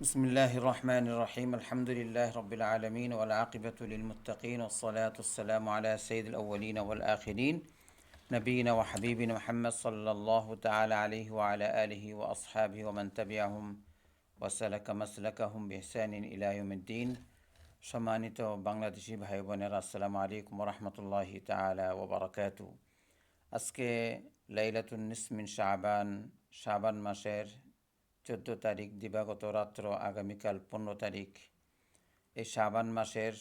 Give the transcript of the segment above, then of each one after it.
بسم الله الرحمن الرحيم الحمد لله رب العالمين والعاقبة للمتقين والصلاة والسلام على سيد الأولين والآخرين نبينا وحبيبنا محمد صلى الله تعالى عليه وعلى آله وأصحابه ومن تبعهم وسلك مسلكهم بإحسان إلى يوم الدين সম্মানিত বাংলাদেশি ভাই বোনেরা আসসালামু আলাইকুম রহমতুল্লাহি তালা ওবরাকাতু আজকে লাইলাতুন নিসমিন শাবান শাবান মাসের চোদ্দ তারিখ, দিবাগত রাত্র আগামীকাল পনেরো তারিখ। এই শাবান মাসের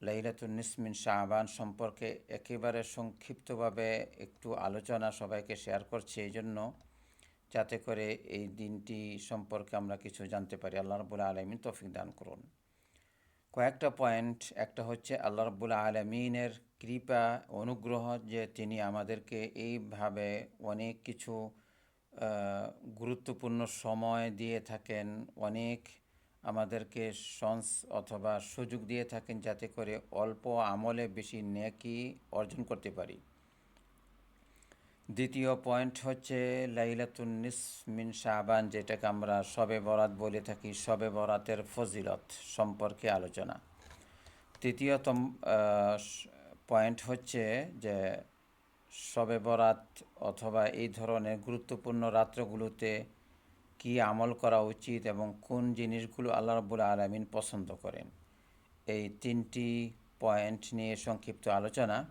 লাইলাতুন নিসমিন শাবান সম্পর্কে একেবারে সংক্ষিপ্তভাবে একটু আলোচনা সবাইকে শেয়ার করছি এই জন্য, যাতে করে এই দিনটি সম্পর্কে আমরা কিছু জানতে পারি। আল্লাহ রবুল্লা আলমিন তৌফিক দান করুন। কয়েকটা পয়েন্ট, একটা হচ্ছে আল্লাহ রব্বুল আলমিনের কৃপা, অনুগ্রহ যে তিনি আমাদেরকে এইভাবে অনেক কিছু গুরুত্বপূর্ণ সময় দিয়ে থাকেন, অনেক আমাদেরকে সংস অথবা সুযোগ দিয়ে থাকেন যাতে করে অল্প আমলে বেশি নেকি অর্জন করতে পারি। দ্বিতীয় পয়েন্ট হচ্ছে লাইলাতুন নিস মিন শাবান, যেটাকে আমরা শবে বরাত বলে থাকি, শবে বরাতের ফজিলত সম্পর্কে আলোচনা। তৃতীয়তম পয়েন্ট হচ্ছে যে শবে বরাত অথবা এই ধরনের গুরুত্বপূর্ণ রাত্রগুলোতে কি আমল করা উচিত এবং কোন জিনিসগুলো আল্লাহ রব্বুল আলমিন পছন্দ করেন? এই তিনটি পয়েন্ট নিয়ে সংক্ষিপ্ত আলোচনা।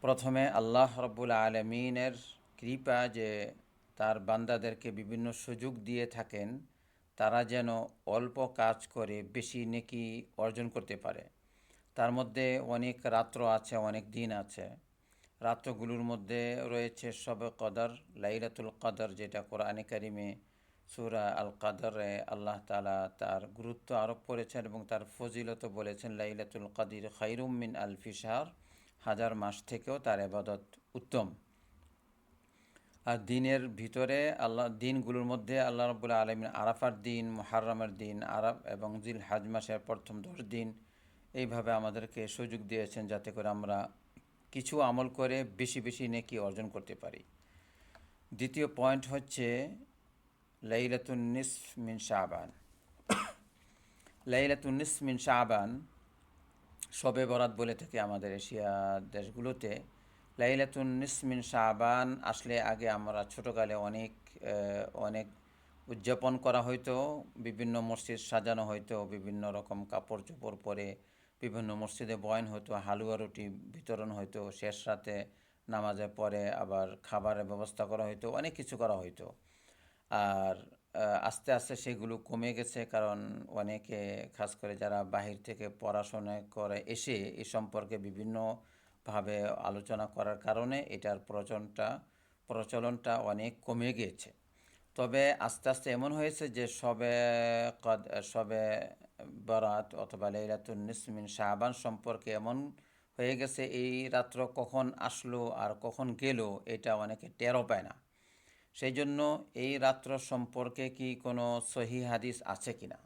প্রথমে, আল্লাহ রব্বুল আলমিনের কৃপা যে তার বান্দাদেরকে বিভিন্ন সুযোগ দিয়ে থাকেন, তারা যেন অল্প কাজ করে বেশি নেকি অর্জন করতে পারে। তার মধ্যে অনেক রাত্র আছে, অনেক দিন আছে। রাত্রগুলোর মধ্যে রয়েছে শবে কদর, লাইলাতুল কদর, যেটা কোরআনে কারিমে সুরা আল কাদরে আল্লাহ তালা তার গুরুত্ব আরোপ করেছেন এবং তার ফজিলত বলেছেন, লাইলাতুল কাদির খাইরুম মিন আল ফিসার হাজার মাস থেকেও তার এবাদত উত্তম। আর দিনের ভিতরে আল্লাহ, দিনগুলোর মধ্যে আল্লাহ রবুল্লা আলমিন আরাফার দিন মহারমের দিন আরব এবং জিল হাজ মাসের প্রথম দশ দিন এইভাবে আমাদেরকে সুযোগ দিয়েছেন যাতে করে আমরা কিছু আমল করে বেশি বেশি নেকি অর্জন করতে পারি। দ্বিতীয় পয়েন্ট হচ্ছে লাইলাতুন নিসফ মিন শাহবান লাইলাতুন নিসফ মিন শাহবান শবে বরাত বলে থাকে আমাদের এশিয়া দেশগুলোতে। লাইলাতুন নিসমিন শাহবান আসলে আগে আমরা ছোটোকালে অনেক অনেক উদযাপন করা হয়তো বিভিন্ন মসজিদ সাজানো হয়তো বিভিন্ন রকম কাপড় চোপড় পরে বিভিন্ন মসজিদে বয়ন হতো হালুয়া রুটি বিতরণ হয়তো শেষ রাতে নামাজের পরে আবার খাবারের ব্যবস্থা করা হয়তো অনেক কিছু করা হয়তো আর আস্তে আস্তে সেগুলো কমে গেছে কারণ অনেকে, খাস করে যারা বাহির থেকে পড়াশোনা করে এসে এ সম্পর্কে বিভিন্নভাবে আলোচনা করার কারণে এটার প্রচলনটা প্রচলনটা অনেক কমে গিয়েছে তবে আস্তে আস্তে এমন হয়েছে যে সবে কদ, সবে বরাত অথবা লাইলাতুন নিসমিন শাহবান সম্পর্কে এমন হয়ে গেছে, এই রাত্র কখন আসলো আর কখন গেল, এটা অনেকে টেরও পায় না। সেই জন্য এই রাত্র সম্পর্কে কি কোনো সহি হাদিস আছে কি না?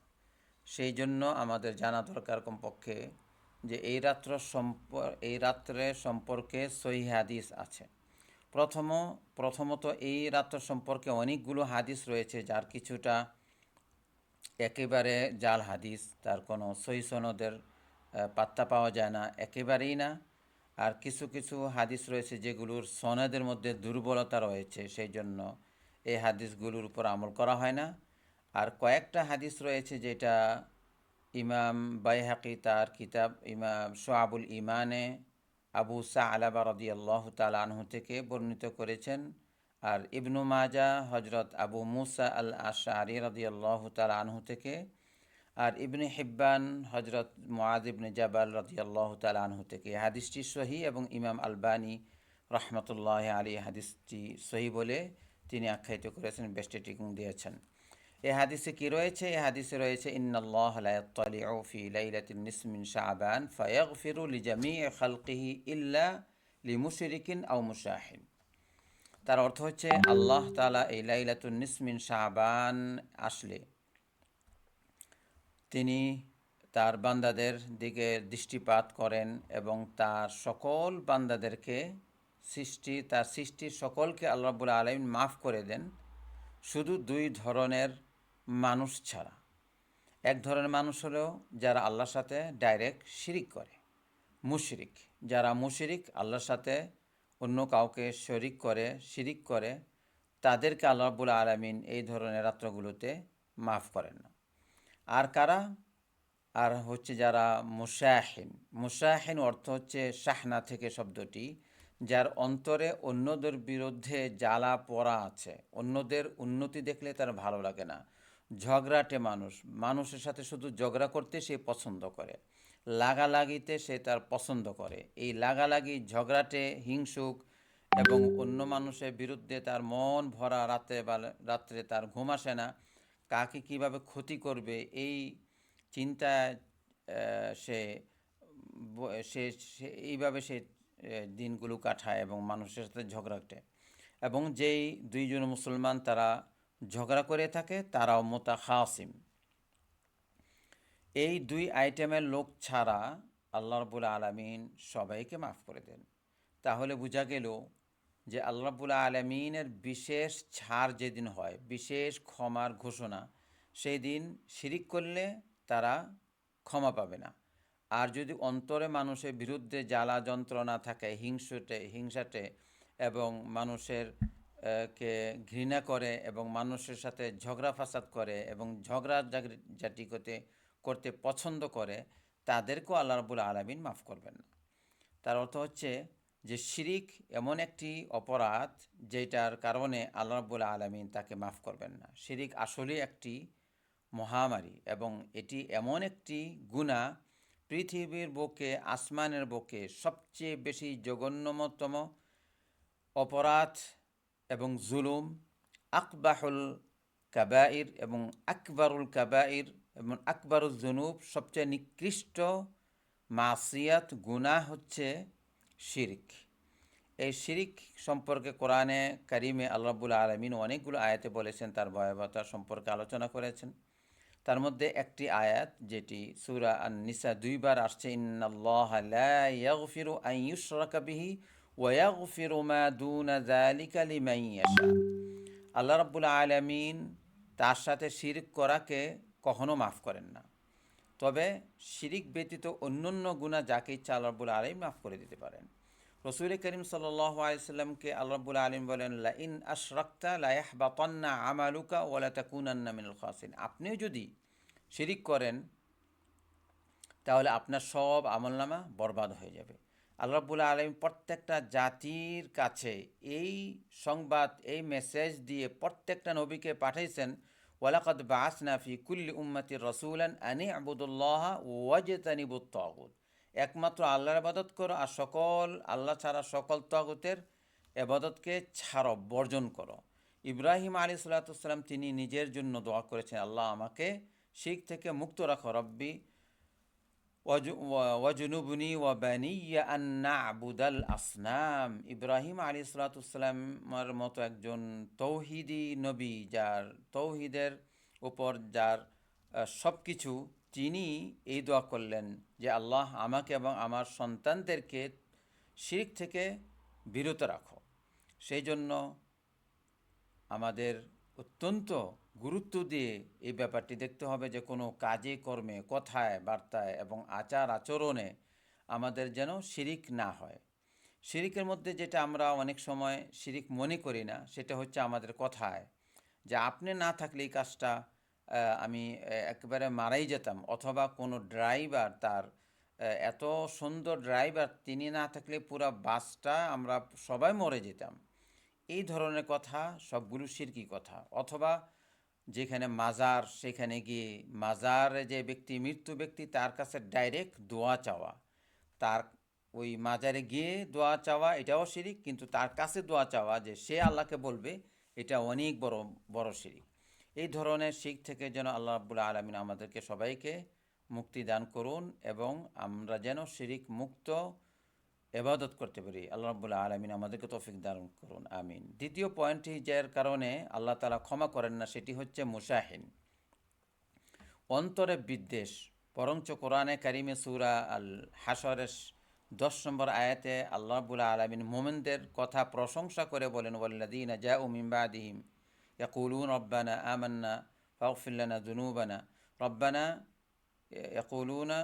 সেই জন্য আমাদের জানা দরকার কমপক্ষে যে এই রাত্র সম্প, এই রাত্রে সম্পর্কে সহি হাদিস আছে। প্রথম, প্রথমত এই রাত্র সম্পর্কে অনেকগুলো হাদিস রয়েছে, যার কিছুটা একেবারে জাল হাদিস, তার কোনো সহি সনদের পাত্তা পাওয়া যায় না, একেবারেই না। আর কিছু কিছু হাদিস রয়েছে যেগুলোর সনদের মধ্যে দুর্বলতা রয়েছে সেই জন্য এই হাদিসগুলোর উপর আমল করা হয় না। আর কয়েকটা হাদিস রয়েছে যেটা ইমাম বাইহাকি তার কিতাব, ইমাম সোয়াবুল ইমানে আবু সা আলাবা রদি আল্লাহ তালা আনহু থেকে বর্ণিত করেছেন, আর ইবনু মাজা হজরত আবু মুসা আল আশারি রদি আল্লাহ তালা আনহু থেকে, আর ইবনে হিব্বান হজরত মুআদ ইবনে জাবাল রদি আল্লাহ তালা আনহু থেকে। হাদিসটি সহি এবং ইমাম আলবানী রহমতুল্লাহ আলী হাদিসটি সহি বলে তিনি আখ্যায়িত করেছেন বেস্টে টিকুং দিয়েছেন। এই হাদিসে কি রয়েছে? এই হাদিসে রয়েছে, ইন্নাল্লাহ লা ফি লাইলাতিন নিসমিন শাবান ফায়াগফিরু লিজামিই খালকিহি ইল্লা লিমুশরিকিন আও মুশাহিন। তার অর্থ হচ্ছে, আল্লাহ তাআলা এই লাইলাতুন নিসমিন শাবান আসলে তিনি তার বান্দাদের দিকে দৃষ্টিপাত করেন এবং তার সকল বান্দাদেরকে সৃষ্টি, তার সৃষ্টির সকলকে আল্লাহ রাব্বুল আলমিন মাফ করে দেন। শুধু দুই ধরনের মানুষ ছাড়া। এক ধরনের মানুষ হলেও যারা আল্লাহর সাথে ডাইরেক্ট শিরিক করে, মুশরিক। যারা মুশরিক, আল্লাহর সাথে অন্য কাউকে শরিক করে, শিরিক করে, তাদেরকে আল্লাহ রাব্বুল আলামিন এই ধরনের রাত্রগুলোতে মাফ করেন না। আর কারা? আর হচ্ছে যারা মুসাহিন। মুসাহিন অর্থ হচ্ছে শাহনা থেকে শব্দটি, যার অন্তরে অন্যদের বিরুদ্ধে জ্বালা পড়া আছে। অন্যদের উন্নতি দেখলে তার ভালো লাগে না। ঝগড়াটে মানুষ। মানুষের সাথে শুধু ঝগড়া করতে সে পছন্দ করে। লাগালাগিতে সে তার পছন্দ করে। এই লাগালাগি, ঝগড়াটে, হিংসুক এবং অন্য মানুষের বিরুদ্ধে তার মন ভরা রাতে রাত্রে তার ঘুম আসে না, কাকে কীভাবে ক্ষতি করবে এই চিন্তায় সে সে সে, এইভাবে সে দিনগুলো কাটায় এবং মানুষের সাথে ঝগড়াটে এবং যেই দুইজন মুসলমান তারা ঝগড়া করে থাকে, তারাও মোতা খাসিম এই দুই আইটেমের লোক ছাড়া আল্লাহ রবুল আলমিন সবাইকে মাফ করে দেন। তাহলে বোঝা গেল যে আল্লাহ রবুল আলমিনের বিশেষ ছাড় যেদিন হয়, বিশেষ ক্ষমার ঘোষণা, সেই দিন শিরিক করলে তারা ক্ষমা পাবে না। আর যদি অন্তরে মানুষের বিরুদ্ধে জ্বালা যন্ত্রণা থাকে, হিংসুটে, হিংসাটে এবং মানুষের কে ঘৃণা করে এবং মানুষের সাথে ঝগড়া ফাসাদ করে এবং ঝগড়া জাতি করতে করতে পছন্দ করে, তাদেরকেও আল্লাহ রবুল আলমিন মাফ করবেন না। তার অর্থ হচ্ছে যে শিরিক এমন একটি অপরাধ যেটার কারণে আল্লাহ রব্বুল আলমিন তাকে মাফ করবেন না। শিরিক আসলে একটি মহামারী এবং এটি এমন একটি গুণা পৃথিবীর বুকে, আসমানের বুকে সবচেয়ে বেশি জঘন্যতম অপরাধ এবং জুলুম, আকবাহুল কাবাইর এবং আকবরুল কাবাইর এবং আকবরুল জুনুব সবচেয়ে নিকৃষ্ট মাসিয়াত, গুনাহ হচ্ছে শিরিক। এই শিরিক সম্পর্কে কোরআনে কারিমে আল্লাবুল আলমিন অনেকগুলো আয়াতে বলেছেন, তার ভয়াবহতা সম্পর্কে আলোচনা করেছেন। তার মধ্যে একটি আয়াত যেটি সুরা আন নিসা দুইবার আসছে, ইন্নাল্লাহ লা ইয়াগফিরু আন ওয়া ইয়াগফিরু মা দুনা যালিকা লিমান ইয়াশা আল্লাহ রাব্বুল আলামিন তার সাথে শিরিক করাকে কখনো মাফ করেন না। তবে শিরিক ব্যতীত অন্যান্য গুণা যাকে ইচ্ছা আল্লাহ রাব্বুল আলমিন মাফ করে দিতে পারেন। রসুল করিম আল্লাহ রাব্বুল আলম বলেন, লাইন আশরাক্তা লায়াহ বাতান্না আমালুকা ওয়ালা তাকুনান্না মিনাল খাসিন আপনিও যদি শিরিক করেন, তাহলে আপনার সব আমলনামা বরবাদ হয়ে যাবে। আল্লাহ রাব্বুল আলম প্রত্যেকটা জাতির কাছে এই সংবাদ, এই মেসেজ দিয়ে প্রত্যেকটা নবীকে পাঠাইছেন, ওয়ালাকাদ বাসনা ফি কুল্লি উম্মতি রসুলান আনি আবুদুল্লাহ ওয়াজতানিবুত তাগুত। একমাত্র আল্লাহর আবাদত করো আর সকল, আল্লাহ ছাড়া সকল তগতের এবাদতকে ছাড়ো, বর্জন করো। ইব্রাহিম আলী সাল্লাতাম তিনি নিজের জন্য দোয়া করেছেন, আল্লাহ আমাকে শিখ থেকে মুক্ত রাখো, রব্বি। ওয়াজুনুবনি ওয়াবানিয়া আন্না আবুদাল আসনাম ইব্রাহিম আলী সালাতামের মতো একজন তৌহিদি নবী, যার তৌহিদের উপর যার সব কিছু তিনি এই দোয়া করলেন যে আল্লাহ আমাকে এবং আমার সন্তানদেরকে শিরিক থেকে বিরত রাখো। সেই জন্য আমাদের অত্যন্ত গুরুত্ব দিয়ে এই ব্যাপারটি দেখতে হবে যে কোনো কাজে, কর্মে, কথায়, বার্তায় এবং আচার আচরণে আমাদের যেন শিরিক না হয়। শিরিকের মধ্যে যেটা আমরা অনেক সময় শিরিক মনে করি না, সেটা হচ্ছে আমাদের কথায়। যে আপনি না থাকলে এই কাজটা আমি একেবারে মারাই যেতাম অথবা কোনো ড্রাইভার তার এত সুন্দর ড্রাইভার তিনি না থাকলে পুরো বাসটা আমরা সবাই মরে যেতাম। এই ধরনের কথা সবগুলো শিরকি কথা। অথবা যেখানে মাজার, সেখানে গিয়ে মাজারে যে ব্যক্তি, মৃত্যু ব্যক্তি, তার কাছে ডাইরেক্ট দোয়া চাওয়া। তার ওই মাজারে গিয়ে দোয়া চাওয়া, এটাও শিরিক, কিন্তু তার কাছে দোয়া চাওয়া যে সে আল্লাহকে বলবে, এটা অনেক বড় বড় শিরিক। এই ধরনের শিখ থেকে যেন আল্লাহ রাব্বুল আলমিন আমাদেরকে সবাইকে মুক্তি দান করুন এবং আমরা যেন শিরিক মুক্ত এবাদত করতে পারি। আল্লাহ রাব্বুল আলমিন আমাদেরকে তৌফিক দান করুন, আমিন। দ্বিতীয় পয়েন্টটি যার কারণে আল্লাহ তালা ক্ষমা করেন না, সেটি হচ্ছে মুসাহিন অন্তরে বিদ্বেষ, বরঞ্চ কোরআনে কারিমে সুরা আল হাসরের দশ নম্বর আয়াতে আল্লাহ রাব্বুল আলমিন মোমেনদের কথা প্রশংসা করে বলেন ওয়াল্লাদিন জা উমিম বাদিহিম ইয়াকুলুন রব্বানা আমান্না ফাগফির লানা দুনুবানা, রব্বানা ইয়াকুলুনা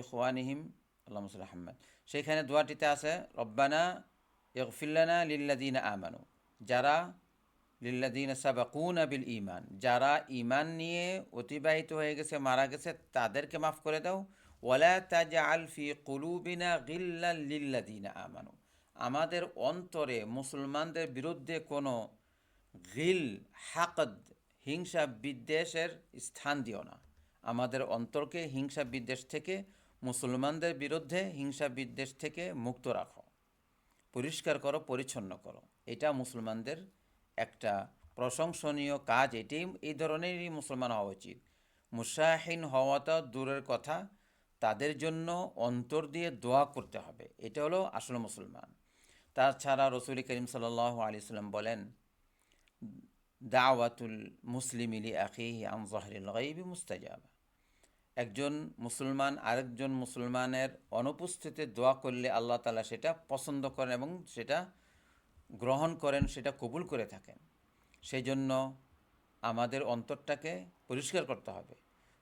ইখওয়ানিহিম আল্লাহ মুসুল আহমদ সেইখানে দোয়াটিতে আছে, রব্বানা ইগফিল্লানা লিল্লাদিনা আমানু। যারা লিল্লাদিন সাবাকুন আবিল ইমান যারা ইমান নিয়ে অতিবাহিত হয়ে গেছে, মারা গেছে, তাদেরকে মাফ করে দাও। ওয়ালা তাজা আলফি কুলুবিনা গিল্লা লিল্লাদিনা আমানু। আমাদের অন্তরে মুসলমানদের বিরুদ্ধে কোনো গিল, হাকদ হিংসা বিদ্বেষের স্থান দিও না। আমাদের অন্তরকে হিংসা বিদ্বেষ থেকে মুসলমানদের বিরুদ্ধে হিংসা বিদ্বেষ থেকে মুক্ত রাখো। পরিষ্কার করো, পরিচ্ছন্ন করো। এটা মুসলমানদের একটা প্রশংসনীয় কাজ। এটি এই ধরনেরই মুসলমান হওয়া উচিত। মুসাহিন হওয়াটা দূরের কথা। তাদের জন্য অন্তর দিয়ে দোয়া করতে হবে। এটা হলো আসল মুসলমান। তাছাড়া রসুল করিম সাল্লাহ আলি সাল্লাম বলেন, দাওয়াতুল মুসলিম ইলি আখিহি আন জহরিল মুস্তাজাবা। একজন মুসলমান, আরেকজন মুসলমানের অনুপস্থিতিতে দোয়া করলে আল্লাহ তালা সেটা পছন্দ করেন এবং সেটা গ্রহণ করেন, সেটা কবুল করে থাকেন। সেই জন্য আমাদের অন্তরটাকে পরিষ্কার করতে হবে।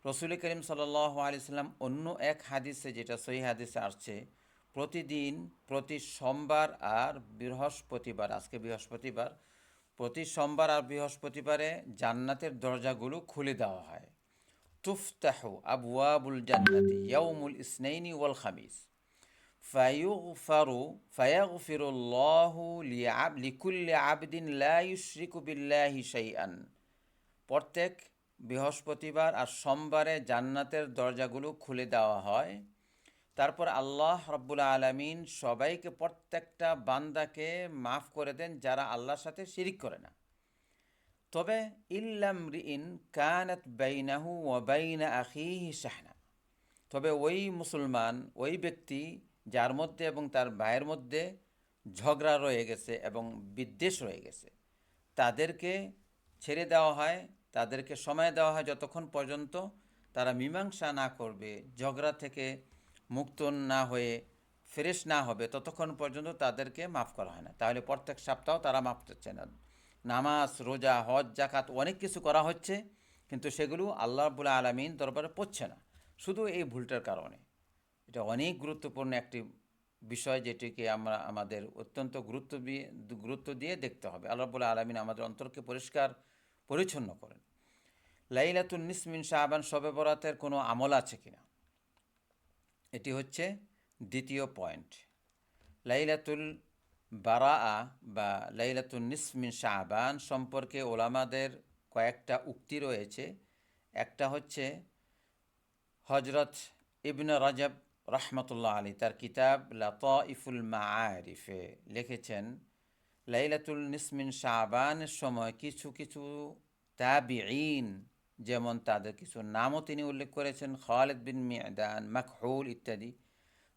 রসুল করিম সাল্লাহ আলিয়াল্লাম অন্য এক হাদিসে যেটা সহি হাদিসে আসছে, প্রতিদিন, প্রতি সোমবার আর বৃহস্পতিবার, আজকে বৃহস্পতিবার, প্রতি সোমবার আর বৃহস্পতিবারে জান্নাতের দরজাগুলো খুলে দেওয়া হয়। তুফতাহু আবওয়াবুল জান্নাতি ইয়াউমুল ইসনাইনি ওয়াল খামিস ফায়ুগফারু ফায়াগফিরুল্লাহু লিআব লিকুল্লি আবদিন লা ইউশরিকু বিল্লাহি শাইআন প্রত্যেক বৃহস্পতিবার আর সোমবারে জান্নাতের দরজাগুলো খুলে দেওয়া হয়। তারপর আল্লাহ রব্বুল আলমিন সবাইকে প্রত্যেকটা বান্দাকে মাফ করে দেন যারা আল্লাহর সাথে শিরিক করে না। তবে ইল্লাম রিন কানাত বাইনাহু ও বাইনা আখিহি শাহনা। তবে ওই মুসলমান, ওই ব্যক্তি যার মধ্যে এবং তার ভাইয়ের মধ্যে ঝগড়া রয়ে গেছে এবং বিদ্বেষ রয়ে গেছে, তাদেরকে ছেড়ে দেওয়া হয়, তাদেরকে সময় দেওয়া হয় যতক্ষণ পর্যন্ত তারা মীমাংসা না করবে, ঝগড়া থেকে মুক্ত না হয়ে ফ্রেশ না হবে, ততক্ষণ পর্যন্ত তাদেরকে মাফ করা হয় না। তাহলে প্রত্যেক সপ্তাহ তারা মাফ করছে না। নামাজ, রোজা, হজ জাকাত অনেক কিছু করা হচ্ছে, কিন্তু সেগুলো আল্লাহ রবুল্লা আলমিন দরবারে পড়ছে না। শুধু এই ভুলটার কারণে। এটা অনেক গুরুত্বপূর্ণ একটি বিষয় যেটিকে আমরা, আমাদের অত্যন্ত গুরুত্ব দিয়ে গুরুত্ব দিয়ে দেখতে হবে। আল্লাহ রবুল্লা আলমিন আমাদের অন্তরকে পরিষ্কার, পরিচ্ছন্ন করেন। লাইলাতুল নিসমিন শাহবান শবে বরাতের কোনো আমল আছে কিনা? এটি হচ্ছে দ্বিতীয় পয়েন্ট। লাইলাতুল বারা বা লাইলাতুল নিসমিন শাহবান সম্পর্কে ওলামাদের কয়েকটা উক্তি রয়েছে। একটা হচ্ছে হজরত ইবন রাজব রহমতুল্লাহ আলী তার কিতাব ইফুল মাআরিফে লিখেছেন, লাইলাতুল নিসমিন শাহবানের সময় কিছু কিছু তাবিঈন, যেমন তাদের কিছু নামও তিনি উল্লেখ করেছেন, খালেদ বিন মিয়াদান মাকহুল ইত্যাদি,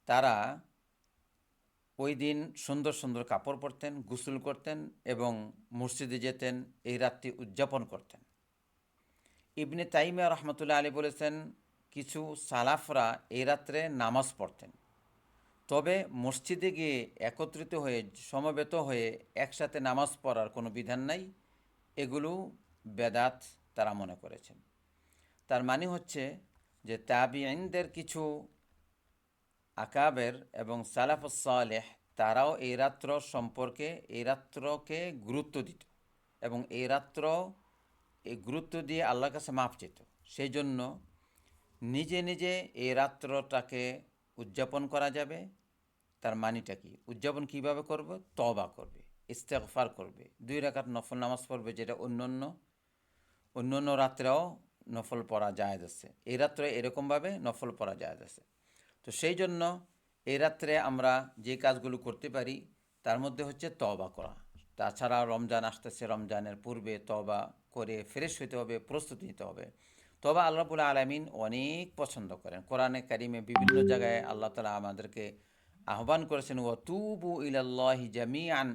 তারা ওই দিন সুন্দর সুন্দর কাপড় পরতেন, গোসল করতেন এবং মসজিদে যেতেন, এই রাত্রি উদযাপন করতেন। ইবনে তাইমিয়া রহমতুল্লাহ আলী বলেছেন, কিছু সালাফরা এই রাত্রে নামাজ পড়তেন। তবে মসজিদে গিয়ে একত্রিত হয়ে, সমবেত হয়ে একসাথে নামাজ পড়ার কোনো বিধান নাই, এগুলো বেদাত তারা মনে করেছেন। তার মানে হচ্ছে যে তাবিআইনদের কিছু আকাবের এবং সালাফসালেহ তারাও এই রাত্র সম্পর্কে, এই রাত্রকে গুরুত্ব দিত এবং এই রাত্র এই গুরুত্ব দিয়ে আল্লাহর কাছে মাপ চেত সেই জন্য নিজে নিজে এই রাত্রটাকে উদযাপন করা যাবে। তার মানিটা কি? উদযাপন কীভাবে করবে? তবা করবে ইস্তেকফার করবে। দুই রাকাত নফল নামাজ পড়বে, যেটা অন্য অন্য অন্য অন্য রাত্রেও নফল পড়া যায় যাচ্ছে এই রাত্রে এরকমভাবে নফল পড়া যায় যাচ্ছে তো সেই জন্য এই রাত্রে আমরা যে কাজগুলো করতে পারি, তার মধ্যে হচ্ছে তবা করা। তাছাড়া রমজান আসতেছে, রমজানের পূর্বে তবা করে ফ্রেশ হইতে হবে, প্রস্তুতি নিতে হবে। তবা আল্লাহবুল আলমিন অনেক পছন্দ করেন। কোরআনে কারিমে বিভিন্ন জায়গায় আল্লাহ তালা আমাদেরকে আহ্বান করেছেন ও তুবু ইলাল্লাহি জামিআন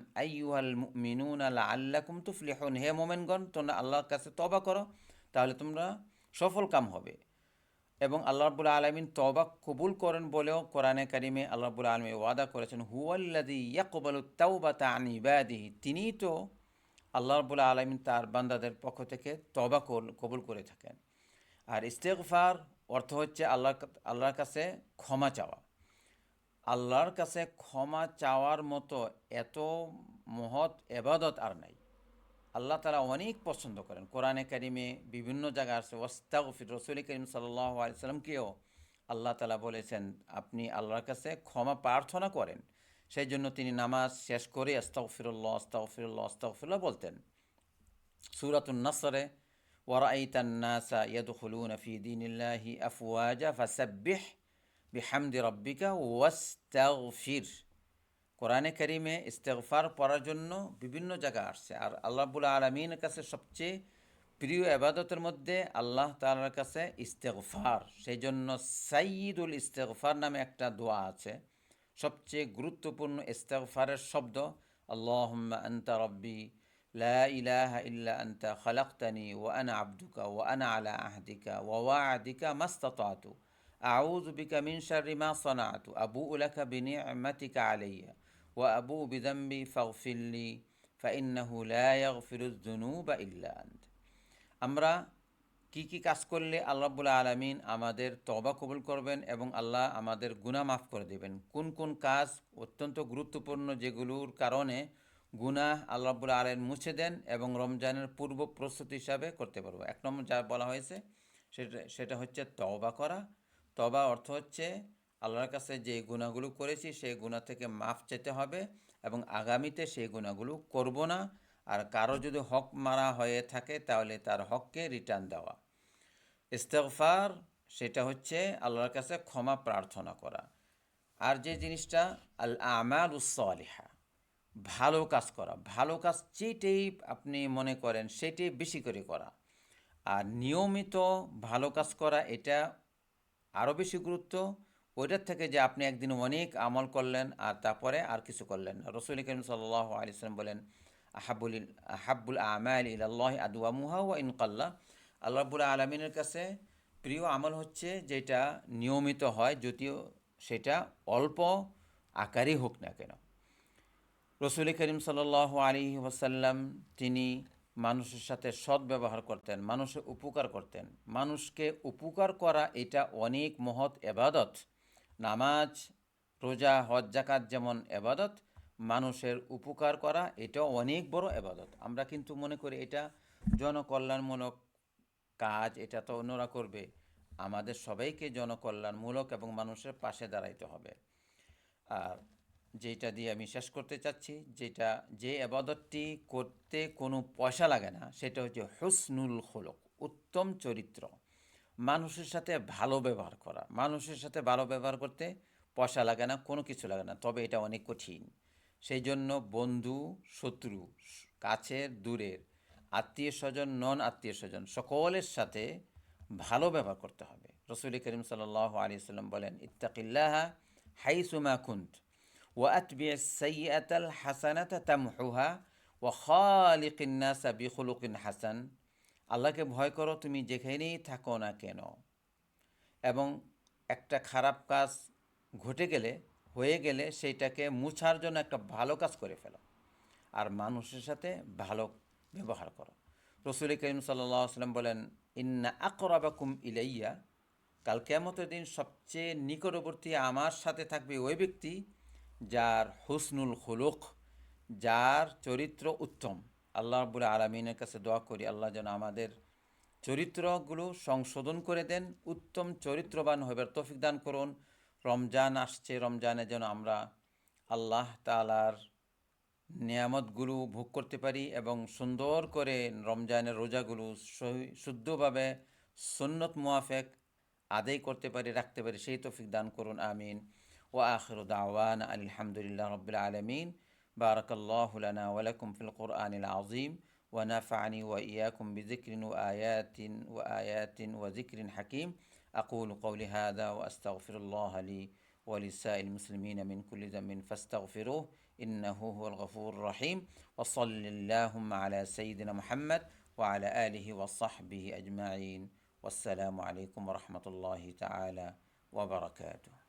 হে মোমেনগণ, তোমরা আল্লাহর কাছে তবা করো, তাহলে তোমরা সফল কাম হবে। এবং আল্লাহ রাবুল আলমিন তবা কবুল করেন বলেও কোরআনে কারিমে আল্লাহ রাবুল আলমী ওয়াদা করেছেন হুয়াল্লাদি ইয়াকবালু তাওবাতা আন ইবাদিহি তিনিই তো আল্লাহ রবুল্লা আলমিন তার বান্দাদের পক্ষ থেকে তবা কবুল করে থাকেন। আর ইস্তেগফার অর্থ হচ্ছে আল্লাহ আল্লাহর কাছে ক্ষমা চাওয়া। আল্লাহর কাছে ক্ষমা চাওয়ার মতো এত মহৎ এবাদত আর নাই। আল্লাহ তালা অনেক পছন্দ করেন কোরআনে কারিমে বিভিন্ন জায়গায় আছে ওস্তাগফির রসুল করিম সাল্লাহ আলিয়াল্লামকেও আল্লাহ তালা বলেছেন আপনি আল্লাহর কাছে ক্ষমা প্রার্থনা করেন সেই জন্য তিনি নামাজ শেষ করে আস্তাগফিরুল্লাহ আস্তাগফিরুল্লাহ আস্তাগফিরুল্লাহ বলতেন সুরাতুন নাসরে ورأيت الناس يدخلون في دين الله أفواجا فسبح بحمد ربك واستغفر কোরআনে কারিমে ইস্তেগফার পড়ার জন্য বিভিন্ন জায়গা আসছে আর আল্লাহ রাব্বুল আলমিনের কাছে সবচেয়ে প্রিয় আবাদতের মধ্যে আল্লাহ তাআলার কাছে ইস্তেগফার সেই জন্য সাইয়দুল ইস্তেগফার নামে একটা দোয়া আছে সবচেয়ে গুরুত্বপূর্ণ ইস্তেগফারের শব্দ আল্লাহুম্মা আনতা রব্বি لا إله إلا أنت خلقتني وأنا عبدك وأنا على عهدك ووعدك ما استطعت أعوذ بك من شر ما صنعت أبوء لك بنعمتك علي আবু বিদম্বি ফাউফিল্লি ফাইন্নাহু লাফিরুদ্দনুব ইল্লা আন্ত। আমরা কী কী কাজ করলে আল্লাহ রাবুল্লা আলমিন আমাদের তবা কবুল করবেন এবং আল্লাহ আমাদের গুণা মাফ করে দেবেন? কোন কোন কাজ অত্যন্ত গুরুত্বপূর্ণ যেগুলোর কারণে গুনাহ আল্লাহ রাবুল্লা আলম মুছে দেন এবং রমজানের পূর্ব প্রস্তুতি হিসাবে করতে পারব? এক নম্বর যা বলা হয়েছে, সেটা সেটা হচ্ছে তবা করা। তবা অর্থ হচ্ছে আল্লাহর কাছে যে গুণাগুলো করেছি, সেই গুণা থেকে মাফ চেতে হবে এবং আগামীতে সেই গুণাগুলো করব না। আর কারও যদি হক মারা হয়ে থাকে, তাহলে তার হককে রিটার্ন দেওয়া। ইস্তেগফার, সেটা হচ্ছে আল্লাহর কাছে ক্ষমা প্রার্থনা করা। আর যে জিনিসটা আল আমাল উসলিহা ভালো কাজ করা। ভালো কাজ যেটাই আপনি মনে করেন, সেটাই বেশি করে করা। আর নিয়মিত ভালো কাজ করা, এটা আরও বেশি গুরুত্ব। ওইটার থেকে যে আপনি একদিন অনেক আমল করলেন আর তারপরে আর কিছু করলেন রসুল করিম সাল্লাহ আলিয়াল্লাম বলেন, আহাবুল আহাবুল আমাল ইল্লাহ আদুয়ামুহা ওয়া ইনকাল্লা আল্লাহ রাব্বুল আলমিনের কাছে প্রিয় আমল হচ্ছে যেটা নিয়মিত হয়, যদিও সেটা অল্প আকারই হোক না কেন। রসুল করিম সাল্লাহ আলী ওয়াসাল্লাম তিনি মানুষের সাথে সৎ ব্যবহার করতেন, মানুষের উপকার করতেন। মানুষকে উপকার করা এটা অনেক মহৎ এবাদত। নামাজ, রোজা, হজ জাকাত যেমন এবাদত, মানুষের উপকার করা এটা অনেক বড় এবাদত। আমরা কিন্তু মনে করি এটা জনকল্যাণমূলক কাজ, এটা তো অন্যরা করবে। আমাদের সবাইকে জনকল্যাণমূলক এবং মানুষের পাশে দাঁড়াইতে হবে। আর যেটা দিয়ে আমি শেষ করতে চাচ্ছি, যেটা, যে আবাদতটি করতে কোনো পয়সা লাগে না, সেটা হচ্ছে হুসনুল খোলক, উত্তম চরিত্র। মানুষের সাথে ভালো ব্যবহার করা, মানুষের সাথে ভালো ব্যবহার করতে পয়সা লাগে না, কোনো কিছু লাগে না, তবে এটা অনেক কঠিন। সেই জন্য বন্ধু, শত্রু, কাছের, দূরের, আত্মীয় স্বজন নন আত্মীয় স্বজন, সকলের সাথে ভালো ব্যবহার করতে হবে। রসুল করিম সাল আলী সাল্লাম বলেন, ইত্তাকিল্লাহ হাই সুমা কুন্ত ও আতবিয়া সৈয়াত হাসানাত তামহুহা ও খালিকিন্নাসা বিখুলুকিন হাসান। আল্লাহকে ভয় করো, তুমি যেখানেই থাকো না কেন। এবং একটা খারাপ কাজ ঘটে গেলে, হয়ে গেলে সেইটাকে মুছার জন্য একটা ভালো কাজ করে ফেলো। আর মানুষের সাথে ভালো ব্যবহার করো। রসুল করিম সাল্লাম বলেন, ইন্না আকরাবাকুম ইলাইয়া কাল কেমতের দিন সবচেয়ে নিকটবর্তী আমার সাথে থাকবে ওই ব্যক্তি যার হুসনুল খুলুক, যার চরিত্র উত্তম। আল্লাহ রবুল আলমিনের কাছে দোয়া করি, আল্লাহ যেন আমাদের চরিত্রগুলো সংশোধন করে দেন, উত্তম চরিত্রবান হইবার তৌফিক দান করুন। রমজান আসছে, রমজানে যেন আমরা আল্লাহ তালার নিয়ামতগুলো ভোগ করতে পারি এবং সুন্দর করে রমজানের রোজাগুলো শুদ্ধভাবে সন্নত মুয়াফেক আদায় করতে পারি, রাখতে পারি, সেই তৌফিক দান করুন, আমিন। ও আখর দাওয়ান আলহামদুলিল্লাহ রবিল আলমিন। بارك الله لنا ولكم في القرآن العظيم ونفعني وإياكم بذكر وآيات وآيات وذكر حكيم. أقول قولي هذا وأستغفر الله لي ولسائر المسلمين من كل ذنب فاستغفروه إنه هو الغفور الرحيم. وصل اللهم على سيدنا محمد وعلى آله وصحبه أجمعين. والسلام عليكم ورحمة الله تعالى وبركاته.